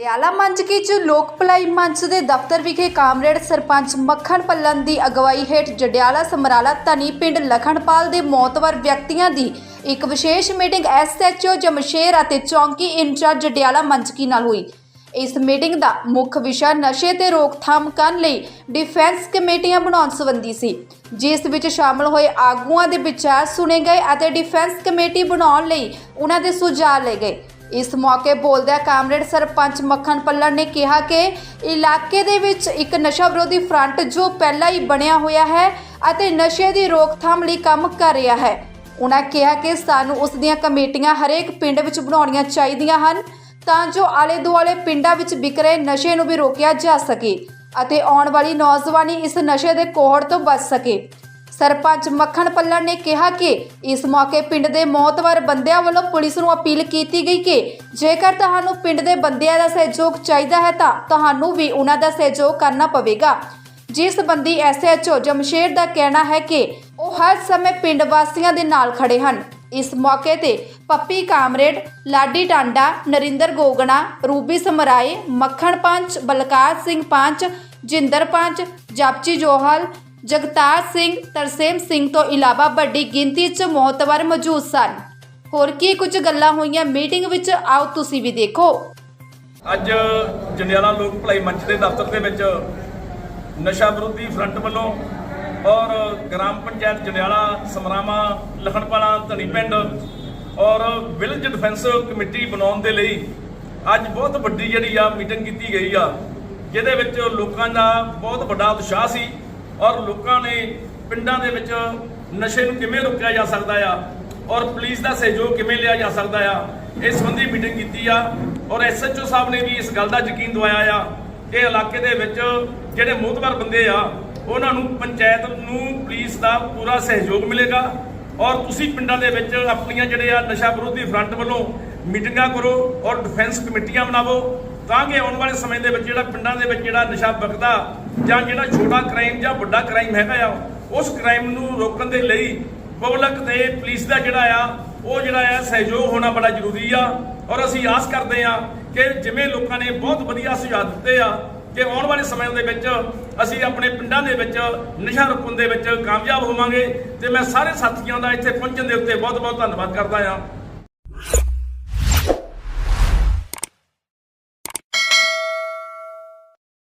ਪਟਿਆਲਾ ਮੰਚ ਕੀ ਚ ਲੋਕ ਭਲਾਈ ਮੰਚ ਦੇ ਦਫ਼ਤਰ ਵਿਖੇ ਕਾਮਰੇਡ ਸਰਪੰਚ ਮੱਖਣ ਪੱਲਨ ਦੀ ਅਗਵਾਈ ਹੇਠ ਜਡਿਆਲਾ ਸਮਰਾਲਾ ਧਨੀ ਪਿੰਡ ਲਖਣਪਾਲ ਦੇ ਮੌਤਵਰ ਵਿਅਕਤੀਆਂ ਦੀ ਇੱਕ ਵਿਸ਼ੇਸ਼ ਮੀਟਿੰਗ ਐਸਐਚਓ ਜਮਸ਼ੇਰ ਅਤੇ ਚੌਂਕੀ ਇੰਚਾਰਜ ਜਡਿਆਲਾ ਮੰਚਕੀ ਨਾਲ ਹੋਈ। ਇਸ ਮੀਟਿੰਗ ਦਾ ਮੁੱਖ ਵਿਸ਼ਾ ਨਸ਼ੇ ਤੇ ਰੋਕਥਾਮ ਕਰਨ ਲਈ ਡਿਫੈਂਸ ਕਮੇਟੀਆਂ ਬਣਾਉਣ ਸੰਬੰਧੀ ਸੀ, ਜਿਸ ਵਿੱਚ ਸ਼ਾਮਲ ਹੋਏ ਆਗੂਆਂ ਦੇ ਵਿਚਾਰ ਸੁਣੇ ਗਏ ਅਤੇ ਡਿਫੈਂਸ ਕਮੇਟੀ ਬਣਾਉਣ ਲਈ ਉਹਨਾਂ ਦੇ ਸੁਝਾਅ ਲਏ ਗਏ। ਇਸ ਮੌਕੇ ਬੋਲਦਿਆਂ ਕਾਮਰੇਡ ਸਰਪੰਚ ਮੱਖਣ ਪੱਲਣ ਨੇ ਕਿਹਾ ਕਿ ਇਲਾਕੇ ਦੇ ਵਿੱਚ ਇੱਕ ਨਸ਼ਾ ਵਿਰੋਧੀ ਫਰੰਟ ਜੋ ਪਹਿਲਾਂ ਹੀ ਬਣਿਆ ਹੋਇਆ ਹੈ ਅਤੇ ਨਸ਼ੇ ਦੀ ਰੋਕਥਾਮ ਲਈ ਕੰਮ ਕਰ ਰਿਹਾ ਹੈ। ਉਹਨਾਂ ਕਿਹਾ ਕਿ ਸਾਨੂੰ ਉਸ ਦੀਆਂ ਕਮੇਟੀਆਂ ਹਰੇਕ ਪਿੰਡ ਵਿੱਚ ਬਣਾਉਣੀਆਂ ਚਾਹੀਦੀਆਂ ਹਨ ਤਾਂ ਜੋ ਆਲੇ ਦੁਆਲੇ ਪਿੰਡਾਂ ਵਿੱਚ ਵਿਕ ਰਹੇ ਨਸ਼ੇ ਨੂੰ ਵੀ ਰੋਕਿਆ ਜਾ ਸਕੇ ਅਤੇ ਆਉਣ ਵਾਲੀ ਨੌਜਵਾਨੀ ਇਸ ਨਸ਼ੇ ਦੇ ਕੋਹੜ ਤੋਂ ਬਚ ਸਕੇ। ਸਰਪੰਚ ਮੱਖਣ ਪੱਲਣ ਨੇ ਕਿਹਾ ਕਿ ਇਸ ਮੌਕੇ ਪਿੰਡ ਦੇ ਮੌਤਵਰ ਬੰਦਿਆਂ ਵੱਲੋਂ ਪੁਲਿਸ ਨੂੰ ਅਪੀਲ ਕੀਤੀ ਗਈ ਕਿ ਜੇਕਰ ਤੁਹਾਨੂੰ ਪਿੰਡ ਦੇ ਬੰਦਿਆਂ ਦਾ ਸਹਿਯੋਗ ਚਾਹੀਦਾ ਹੈ ਤਾਂ ਤੁਹਾਨੂੰ ਵੀ ਉਹਨਾਂ ਦਾ ਸਹਿਯੋਗ ਕਰਨਾ ਪਵੇਗਾ। ਜਿਸ ਸੰਬੰਧੀ ਐਸਐਚਓ ਜਮਸ਼ੇਰ ਦਾ ਕਹਿਣਾ ਹੈ ਕਿ ਉਹ ਹਰ ਸਮੇਂ ਪਿੰਡ ਵਾਸੀਆਂ ਦੇ ਨਾਲ ਖੜੇ ਹਨ। ਇਸ ਮੌਕੇ ਤੇ ਪੱਪੀ ਕਾਮਰੇਡ, ਲਾਡੀ ਟਾਂਡਾ, ਨਰਿੰਦਰ ਗੋਗਣਾ, ਰੂਬੀ ਸਮਰਾਏ, ਮੱਖਣ ਪੰਚ, ਬਲਕਾਰ ਸਿੰਘ ਪੰਚ, ਜਿੰਦਰ ਪੰਚ ਜਾਪਚੀ ਜੋਹਲ ਜਗਤਾਰ ਸਿੰਘ, ਤਰਸੇਮ ਸਿੰਘ ਤੋਂ ਇਲਾਵਾ ਵੱਡੀ ਗਿਣਤੀ 'ਚ ਮੋਹਤਵਰ ਮੌਜੂਦ ਸਨ। ਹੋਰ ਕੀ ਕੁਝ ਗੱਲਾਂ ਹੋਈਆਂ ਮੀਟਿੰਗ ਵਿੱਚ? ਆਓ ਤੁਸੀਂ ਵੀ ਦੇਖੋ। ਅੱਜ ਜੰਡਿਆਲਾ ਲੋਕ ਭਲਾਈ ਮੰਚ ਦੇ ਦਫ਼ਤਰ ਦੇ ਵਿੱਚ ਨਸ਼ਾ ਵਿਰੋਧੀ ਫਰੰਟ ਵੱਲੋਂ ਔਰ ਗ੍ਰਾਮ ਪੰਚਾਇਤ ਜੰਡਿਆਲਾ ਸਮਰਾਮਾ ਲਖਣਪਾਲਾ ਧਣੀ ਪਿੰਡ ਔਰ ਵਿਲੇਜ ਡਿਫੈਂਸ ਕਮੇਟੀ ਬਣਾਉਣ ਦੇ ਲਈ ਅੱਜ ਬਹੁਤ ਵੱਡੀ ਜਿਹੜੀ ਆ ਮੀਟਿੰਗ ਕੀਤੀ ਗਈ ਆ, ਜਿਹਦੇ ਵਿੱਚ ਲੋਕਾਂ ਦਾ ਬਹੁਤ ਵੱਡਾ ਉਤਸ਼ਾਹ ਸੀ। ਔਰ ਲੋਕਾਂ ਨੇ ਪਿੰਡਾਂ ਦੇ ਵਿੱਚ ਨਸ਼ੇ ਨੂੰ ਕਿਵੇਂ ਰੋਕਿਆ ਜਾ ਸਕਦਾ ਆ? ਔਰ ਪੁਲਿਸ ਦਾ ਸਹਿਯੋਗ ਕਿਵੇਂ ਲਿਆ ਜਾ ਸਕਦਾ ਆ? ਇਸ ਸੰਬੰਧੀ ਮੀਟਿੰਗ ਕੀਤੀ ਆ। ਔਰ ਐਸਐਚਓ ਸਾਹਿਬ ਨੇ ਵੀ ਇਸ ਗੱਲ ਦਾ ਯਕੀਨ ਦਵਾਇਆ ਆ ਕਿ ਇਲਾਕੇ ਦੇ ਵਿੱਚ ਜਿਹੜੇ ਮੋਹਤਬਰ ਬੰਦੇ ਆ, ਉਹਨਾਂ ਨੂੰ ਪੰਚਾਇਤ ਨੂੰ ਪੁਲਿਸ ਦਾ ਪੂਰਾ ਸਹਿਯੋਗ ਮਿਲੇਗਾ। ਔਰ ਤੁਸੀਂ ਪਿੰਡਾਂ ਦੇ ਵਿੱਚ ਆਪਣੀਆਂ ਜਿਹੜੇ ਆ ਨਸ਼ਾ ਵਿਰੋਧੀ ਫਰੰਟ ਵੱਲੋਂ ਮੀਟਿੰਗਾਂ ਕਰੋ ਔਰ ਡਿਫੈਂਸ ਕਮੇਟੀਆਂ ਬਣਾਵੋ। ਤਾਂ ਕਿ ਆਉਣ ਵਾਲੇ ਸਮੇਂ ਦੇ ਵਿੱਚ ਜਿਹੜਾ ਪਿੰਡਾਂ ਦੇ ਵਿੱਚ ਜਿਹੜਾ ਨਸ਼ਾ ਵਗਦਾ ਜਾਂ ਜਿਹੜਾ ਛੋਟਾ ਕ੍ਰਾਈਮ ਜਾਂ ਵੱਡਾ ਕ੍ਰਾਈਮ ਹੈਗਾ ਆ, ਉਸ ਕ੍ਰਾਈਮ ਨੂੰ ਰੋਕਣ ਦੇ ਲਈ ਪਬਲਿਕ ਤੇ ਪੁਲਿਸ ਦਾ ਜਿਹੜਾ ਆ, ਉਹ ਜਿਹੜਾ ਆ ਸਹਿਯੋਗ ਹੋਣਾ ਬੜਾ ਜ਼ਰੂਰੀ ਆ। ਔਰ ਅਸੀਂ ਆਸ ਕਰਦੇ ਆ ਕਿ ਜਿਵੇਂ ਲੋਕਾਂ ਨੇ ਬਹੁਤ ਵਧੀਆ ਸੁਝਾਅ ਦਿੱਤੇ ਆ ਕਿ ਆਉਣ ਵਾਲੇ ਸਮੇਂ ਦੇ ਵਿੱਚ ਅਸੀਂ ਆਪਣੇ ਪਿੰਡਾਂ ਦੇ ਵਿੱਚ ਨਸ਼ਾ ਰੋਕਣ ਦੇ ਵਿੱਚ ਕਾਮਯਾਬ ਹੋਵਾਂਗੇ। ਤੇ ਮੈਂ ਸਾਰੇ ਸਾਥੀਆਂ ਦਾ ਇੱਥੇ ਪਹੁੰਚਣ ਦੇ ਉੱਤੇ ਬਹੁਤ ਬਹੁਤ ਧੰਨਵਾਦ ਕਰਦਾ ਆ।